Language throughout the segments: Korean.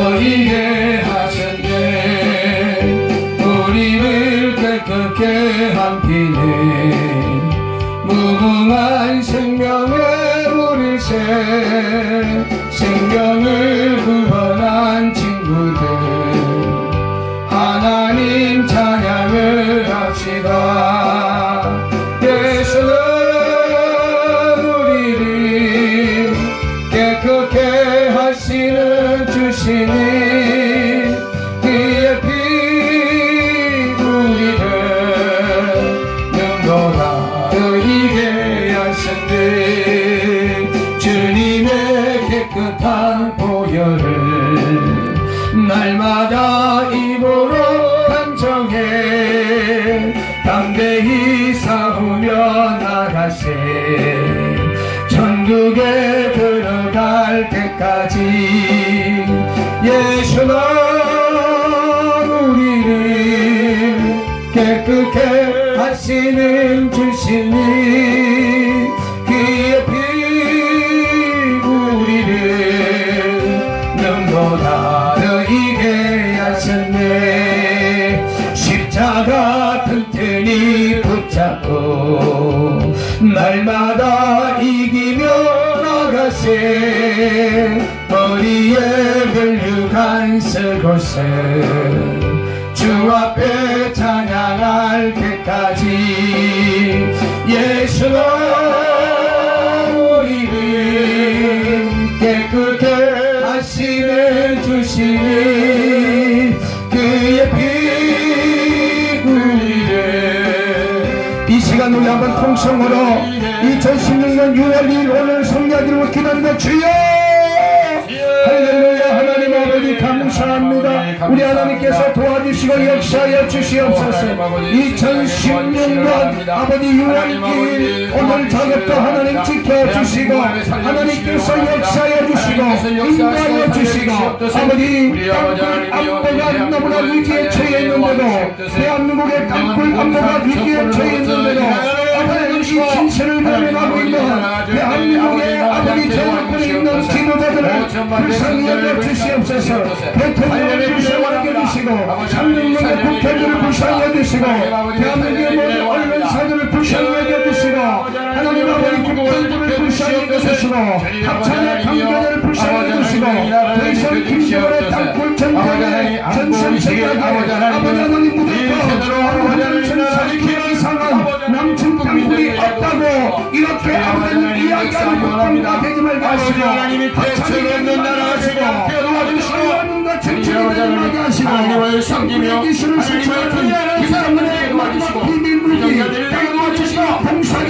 너희게 하셨네. 우리를 깨끗게 한 피는 무궁한 생명의 우리새 생명을 구원한 친구들. 하나님 찬양을 합시다 주님의 깨끗한 보혈을 날마다 입으로 간청해 담대히 싸우며 나가세 천국에 들어갈 때까지 예수는 우리를 깨끗게 하시는 주시니 눈보다 더이게 하셨네 십자가 튼튼히 붙잡고 날마다 이기며 나가세 머리에 혈육한 스곳을 주 앞에 찬양할 때까지 예수는 통성으로 2016년 6월 2일 오늘 성야기를 기다리며 주여! 할렐루야 하나님 아버지 감사합니다. 우리 하나님께서 도와주시고 역사하여 주시옵소서. 2016년 아버지 6월 2일 오늘 작업도 하나님 지켜주시고 하나님께서 역사하여 주시고 인도하여 주시고 아버지 땅굴 안보가 너무나 위기에 처해 있는데도 대한민국의 땅굴 안보가 위기에 처해 있는데도 하나님 이 진실을 발견하고 있는 대한민국의 아버지 정권에 있는 지도자들을 불쌍히 여겨 주시옵소서. 대통령을 불쌍히 여겨 주시고 상명령의 국회들을 불쌍히 여겨 주시고 대한민국의 모든 언론사들을 불쌍히 여겨 주시고 하나님 아버지 국회들을 불쌍히 여겨 주시고 합창의 강자들을 불쌍히 여겨 주시고 더 이상 김정은의 땅굴 전쟁에 전선 생각에 아버지 하나님 무대도 하시고 하나님이 대책을 없는 나라 하시고 도와주시고 하게 하시고 하나님을 섬기며 하나님을 통일하는 사람들에게 도와주시고 비밀물이 도와주시고 봉사하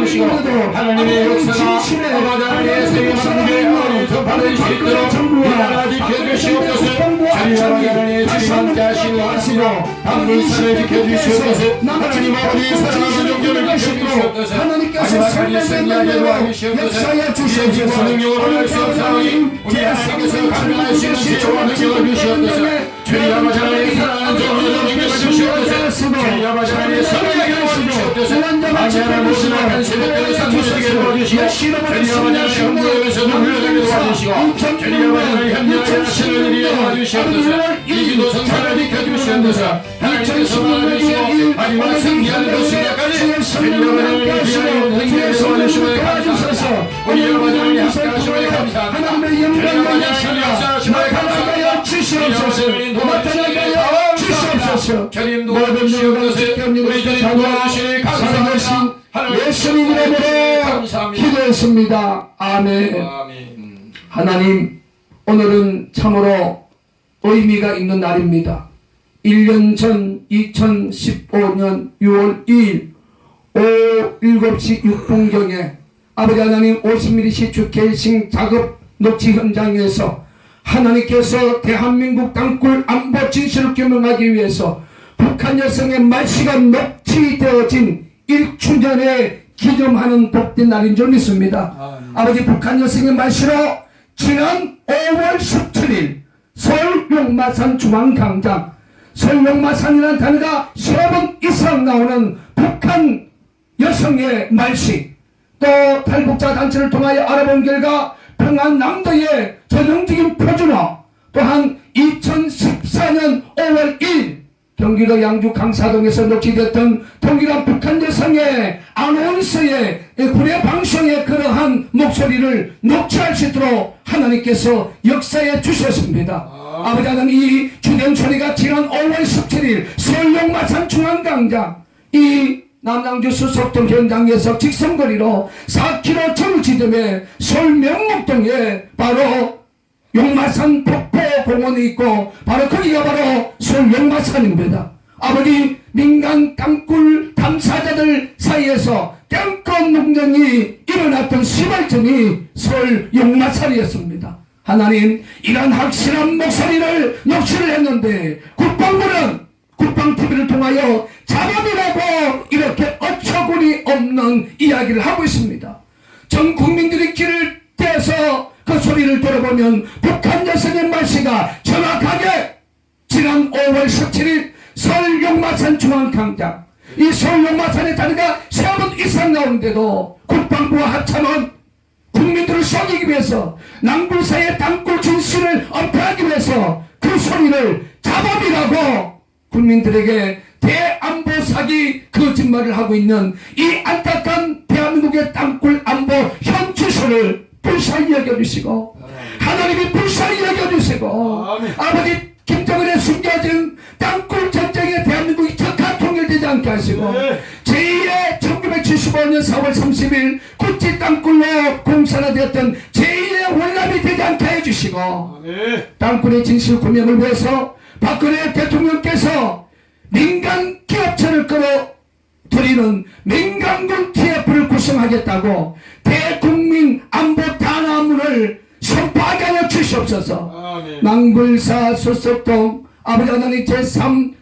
주시고 하나님의 역사가 하나님의 생명의 아버지 전파될 수 있도록 이 나라 지켜주시옵소서 아버지 하나님 주님한테 하시는 하시고 한물산을 지켜주시옵소서 하나님 아버지 하나님께서 마지막까지 승리하게 도와주시옵소서 역사에 주시옵소서 지금 능력을 할수 없는 상황이 우리 하나님께서 감당할 수 있는 지혜와 능력을 주시옵소서 주님 아버지 하나님 사랑하는 종교 하나님 모든 그 하나님의 영광을 감사합니다 주시옵소서 나타나게 주시옵소서 주님 도와주시옵소서 우리 주님 도와주시니 감사합니다 예수님 이름으로 기도했습니다 아멘 하나님 오늘은 참으로 의미가 있는 날입니다. 1년 전 2015년 6월 2일 오후 7시 6분경에 아버지 하나님 50mm 주 계신 작업 녹취 현장에서 하나님께서 대한민국 땅굴 안보 진실을 규명하기 위해서 북한 여성의 말씨가 녹취되어진 1주년에 기념하는 복된 날인 줄 믿습니다. 아버지 북한 여성의 말씨로 지난 5월 17일 서울 용마산 중앙광장 서울 용마산이라는 단어가 세 번 이상 나오는 북한 여성의 말씨 또 탈북자 단체를 통하여 알아본 결과 평안남도의 전형적인 표준어 또한 2014년 5월 1일 경기도 양주 강사동에서 녹취됐던 동일한 북한 여성의 아나운서의 구례 방송의 그러한 목소리를 녹취할 수 있도록 하나님께서 역사에 주셨습니다. 아버지 하나님 이 소리가 지난 5월 17일 서울 용마산 중앙광장 이 남양주 수석동 현장에서 직선거리로 4km 정지점에 서울 명목동에 바로 용마산 폭포 공원이 있고 바로 거기가 바로 서울 용마산입니다. 아버지 민간 땅굴 탐사자들 사이에서 땅끝 농장이 일어났던 시발점이 서울 용마산이었습니다. 하나님 이런 확실한 목소리를 녹취를 했는데 국방부는 국방TV를 통하여 자범이라고 이렇게 어처구니 없는 이야기를 하고 있습니다. 전 국민들이 귀를 떼서 그 소리를 들어보면 북한 여성의 말씨가 정확하게 지난 5월 17일 서울 용마산 중앙광장 이 서울 용마산의 단위가 세 번 이상 나오는데도 국방부와 합참은 국민들을 속이기 위해서 남불사의 땅굴 진실을 엄폐하기 위해서 그 소리를 자범이라고 국민들에게 대안보 사기 거짓말을 하고 있는 이 안타까운 대한민국의 땅굴 안보 현 주소를 불쌍히 여겨주시고 하나님이 불쌍히 여겨주시고 아버지 김정은의 숨겨진 땅굴 전쟁에 대한민국이 적합 통일되지 않게 하시고 제2의 1975년 4월 30일 구찌 땅굴로 공산화되었던 제2의 월남이 되지 않게 해주시고 땅굴의 진실 구명을 위해서 박근혜 대통령께서 민간 기업체를 끌어 들이는 민간군 TF를 구성하겠다고 대국민 안보 단화문을 선포하게 하여 주시옵소서. 망불사 수석동 아버지 하나님 제3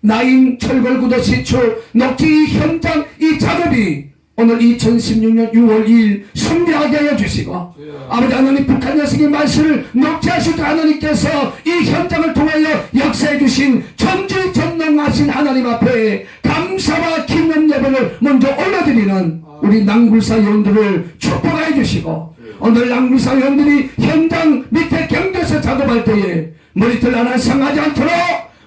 나인 철골구도 시추 녹지 현장 이 작업이 오늘 2016년 6월 2일 승리하게 하여 주시고 아버지 하나님 북한 여성의 말씀을 녹취하시고 하나님께서 이 현장을 통하여 역사해 주신 전지전능하신 하나님 앞에 감사와 기념 예배를 먼저 올려드리는 우리 낭굴사 회원들을 축복해 주시고 오늘 낭굴사 회원들이 현장 밑에 경계에서 작업할 때에 머리털 하나 상하지 않도록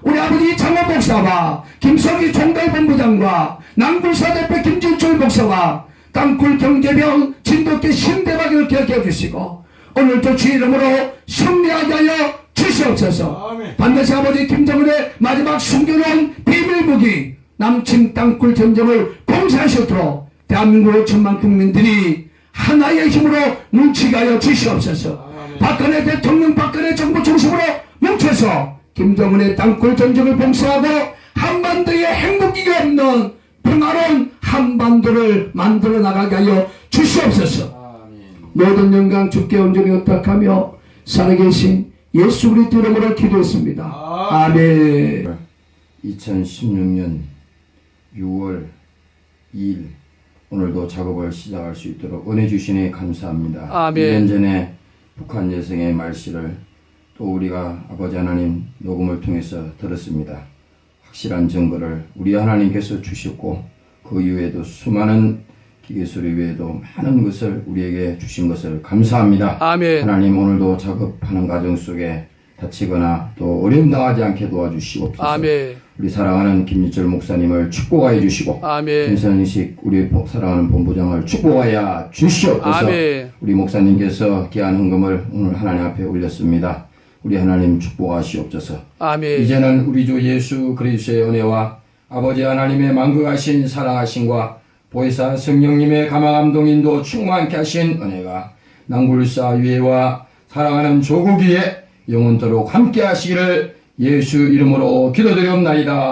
우리 아버지 장호 목사와 김석희 총괄본부장과 남굴사 대표 김진철 목사와 땅굴 경제병 진돗개 신대박을 기억해 주시고 오늘도 주 이름으로 승리하게 하여 주시옵소서. 반드시 아버지 김정은의 마지막 숨겨놓은 비밀무기 남친 땅굴 전쟁을 봉쇄하셨도록 대한민국 천만 국민들이 하나의 힘으로 뭉치게 주시옵소서. 박근혜 대통령 박근혜 정부 중심으로 뭉쳐서 김정은의 땅굴 전쟁을 봉쇄하고 한반도에 행복이가 없는 평화로운 한반도를 만들어 나가게 하여 주시옵소서. 모든 영광 주께 온전히 의탁하며 살아계신 예수 그리스도 이름으로 기도했습니다. 아멘. 2016년 6월 2일 오늘도 작업을 시작할 수 있도록 은혜 주시니 감사합니다. 아멘. 1년 전에 북한 여성의 말씨를 또 우리가 아버지 하나님 녹음을 통해서 들었습니다. 확실한 증거를 우리 하나님께서 주셨고 그 이후에도 수많은 기계소리 외에도 많은 것을 우리에게 주신 것을 감사합니다. 아멘. 하나님 오늘도 작업하는 과정 속에 다치거나 또 어려움 당하지 않게 도와주시옵소서. 아멘. 우리 사랑하는 김일철 목사님을 축복하여 주시고 아멘. 김선식 우리 보- 사랑하는 본부장을 축복하여 주시옵소서. 아멘. 우리 목사님께서 귀한 헌금을 오늘 하나님 앞에 올렸습니다. 우리 하나님 축복하시옵소서. 아멘. 이제는 우리 주 예수 그리스도의 은혜와 아버지 하나님의 만극하신 사랑하심과 보혜사 성령님의 감화감동 인도 충만케 하신 은혜가 낭굴사 위에와 사랑하는 조국 위에 영원토록 함께 하시기를 예수 이름으로 기도드리옵나이다.